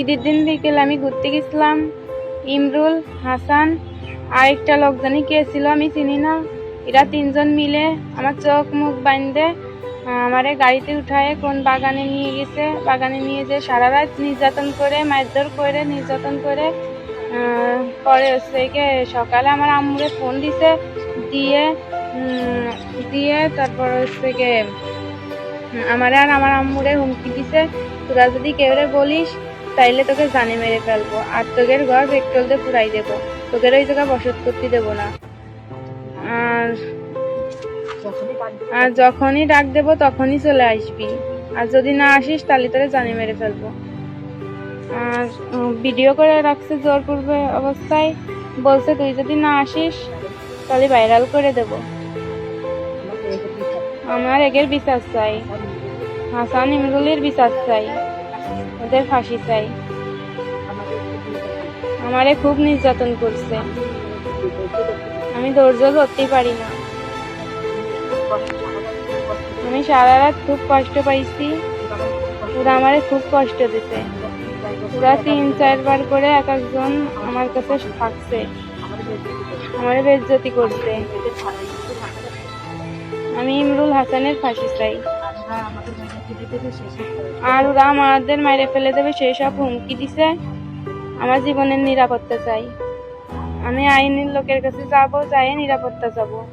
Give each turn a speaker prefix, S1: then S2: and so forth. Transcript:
S1: ঈদের দিন বিকেলে আমি ঘুরতে গেছিলাম। ইমরুল, হাসান আর একটা লোক জানি কে আমি চিনি না। এরা তিনজন মিলে আমার চোখ মুখ বাঁধে আমারে গাড়িতে উঠায় কোন বাগানে নিয়ে গেছে। বাগানে নিয়ে যে সারা রাত নির্যাতন করে, মারধর করে, নির্যাতন করে পরে হচ্ছে সকালে আমার আম্মুরে ফোন দিছে, দিয়ে দিয়ে তারপর হচ্ছে গিয়ে আমার আর আমার আম্মুরে হুমকি দিছে। তোরা যদি কেউরে বলিস তাইলে তোকে জানে মেরে ফেলব। আর তোদের ঘর পেট্রোল দিয়ে পুরাই দেবো। তোদের ওই জায়গায় বসত করতে দেবো না। আর আর যখনই ডাক দেবো তখনই চলে আসবি। আর যদি না আসিস তাহলে তোরে জানে মেরে ফেলব। আর ভিডিও করে রাখছে জোর পূর্বে অবস্থায়। বলছে, তুই যদি না আসিস তাহলে ভাইরাল করে দেব। আমার এগের বিশ্বাস চাই। হাসান ইমরুলের বিশ্বাস চাই। ওদের ফাঁসি চাই। আমারে খুব নির্যাতন করছে। আমি ধৈর্য ধরতেই পারি না। আমি সারা রাত খুব কষ্ট পাইছি। ওরা আমারে খুব কষ্ট দিতে ওরা তিন, চারবার করে এক একজন আমার কাছে থাকছে। আমারে বেজ্জতি করছে। আমি ইমরুল হাসানের ফাঁসি চাই। আর ওরা আমাদের মাইরে ফেলে দেবে, সেই সব হুমকি দিছে। আমার জীবনের নিরাপত্তা চাই। আমি আইনের লোকের কাছে যাব যাই নিরাপত্তা চাবো।